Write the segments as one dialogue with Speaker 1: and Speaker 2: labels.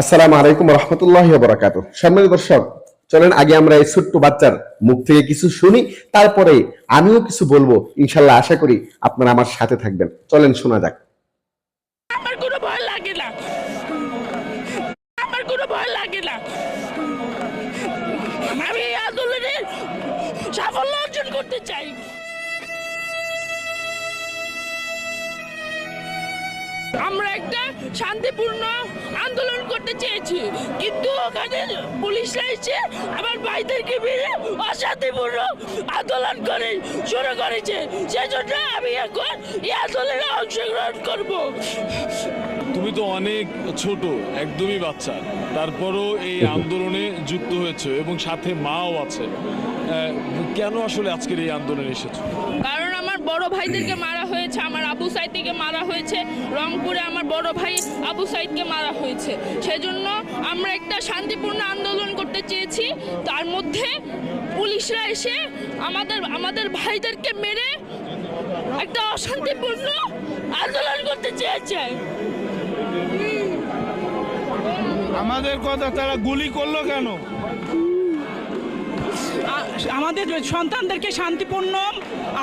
Speaker 1: আসসালামু আলাইকুম রহমতুল্লাহ বরাকাত সম্মানিত দর্শক, চলেন আগে আমরা এই ছোট্ট বাচ্চার মুখ থেকে কিছু শুনি, তারপরে আমিও কিছু বলব। ইনশাল্লাহ আশা করি আপনারা আমার সাথে থাকবেন। চলেন শোনা যাক।
Speaker 2: সাফল্য অর্জন করতে চাই। আমরা একটা শান্তিপূর্ণ আন্দোলন করতে চেয়েছি। কিন্তু ওখানে পুলিশরা এসে আমার ভাইদেরকে মেরে অশান্তিপূর্ণ আন্দোলন করে, শুরু করেছে। সেজন্য আমি এখন এই আন্দোলনে অংশগ্রহণ করব।
Speaker 3: তুমি তো অনেক ছোট একদমই বাচ্চা। তারপরও এই আন্দোলনে যুক্ত হয়েছে এবং সাথে মাও আছে। কেন আসলে আজকের এই আন্দোলনে এসেছ?
Speaker 2: কারণ আমার বড় ভাইদেরকে মারা হয়েছে আমার আবু সাইদকে মারা হয়েছে রংপুরে আমার বড় ভাই আবু সাইদকে মারা হয়েছে। সেজন্য আমরা একটা শান্তিপূর্ণ আন্দোলন করতে চেয়েছি। তার মধ্যে পুলিশরা এসে আমাদের আমাদের ভাইদেরকে মেরে একটা অশান্তিপূর্ণ আন্দোলন করতে চেয়েছে।
Speaker 4: আমাদের কথা তারা গুলি করল কেন?
Speaker 5: আমাদের সন্তানদেরকে শান্তিপূর্ণ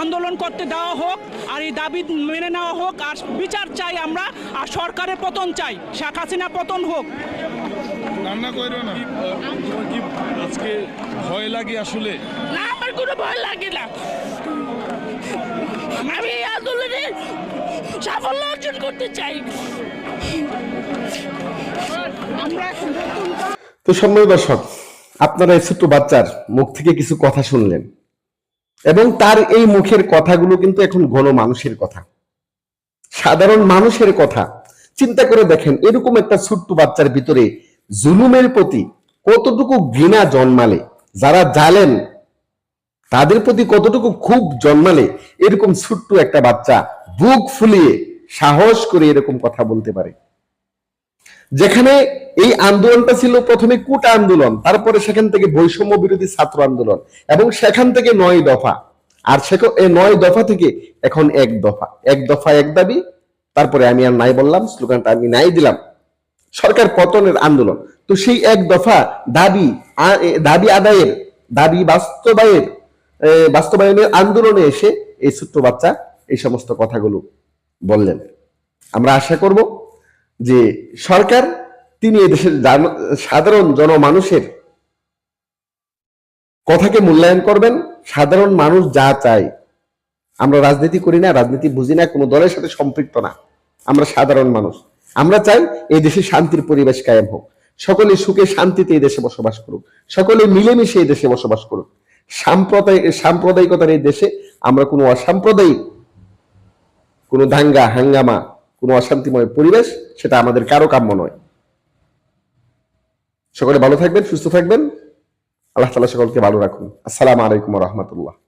Speaker 5: আন্দোলন করতে দেওয়া হোক আর এই দাবি মেনে নেওয়া হোক আর বিচার চাই আমরা আর সরকারের পতন চাই শেখ হাসিনা পতন হোক।
Speaker 4: রান্না করো না।
Speaker 3: আজকে ভয় লাগে আসলে?
Speaker 2: না আমার কোনো ভয় লাগে না। আমি এই আন্দোলনে সাফল্য অর্জন করতে চাই।
Speaker 1: তো সম্মানিত দর্শক, আপনারা এই ছোট্ট বাচ্চার মুখ থেকে কিছু কথা শুনলেন। এবং তার এই মুখের কথাগুলো কিন্তু এখন গণ মানুষের কথা। সাধারণ মানুষের কথা। চিন্তা করে দেখেন, এরকম একটা ছোট্ট বাচ্চার ভিতরে জুলুমের প্রতি কতটুকু ঘৃণা জন্মালে, যারা জালেন তাদের প্রতি কতটুকু খুব জন্মালে, এরকম ছোট্ট একটা বাচ্চা বুক ফুলিয়ে সাহস করে এরকম কথা বলতে পারে। যেখানে এই আন্দোলনটা ছিল প্রথমে কুটা আন্দোলন, তারপরে সেখান থেকে বৈষম্য বিরোধী ছাত্র আন্দোলন এবং সেখান থেকে নয় দফা। আর এই নয় দফা থেকে এখন এক দফা। এক দফা এক দাবি, তারপরে আমি আর নাই বললাম, স্লোগানটা আমি নাই দিলাম। সরকার পতনের আন্দোলন। তো সেই এক দফা দাবি দাবি আদায়ের, দাবি বাস্তবায়ের বাস্তবায়নের আন্দোলনে এসে এই ছোট্ট বাচ্চা এই সমস্ত কথাগুলো বললেন। আমরা আশা করব যে সরকার, তিনি এদেশের সাধারণ জনমানুষের কথাকে মূল্যায়ন করবেন। সাধারণ মানুষ যা চায়। আমরা রাজনীতি করি না, রাজনীতি বুঝি না, কোনো দলের সাথে সম্পৃক্ত না। আমরা সাধারণ মানুষ। আমরা চাই এই দেশে শান্তির পরিবেশ কায়েম হোক। সকলে সুখে শান্তিতে এই দেশে বসবাস করুক। সকলে মিলেমিশে এই দেশে বসবাস করুক। সাম্প্রদায়িক সাম্প্রদায়িকতার এই দেশে আমরা কোনো অসাম্প্রদায়িক কোনো দাঙ্গা, হাঙ্গামা, কোনো অশান্তিময় পরিবেশ, সেটা আমাদের কারও কাম্য নয়। সকলে ভালো থাকবেন, সুস্থ থাকবেন। আল্লাহ তালা সকলকে ভালো রাখুন। আসসালামু আলাইকুম রহমতুল্লাহ।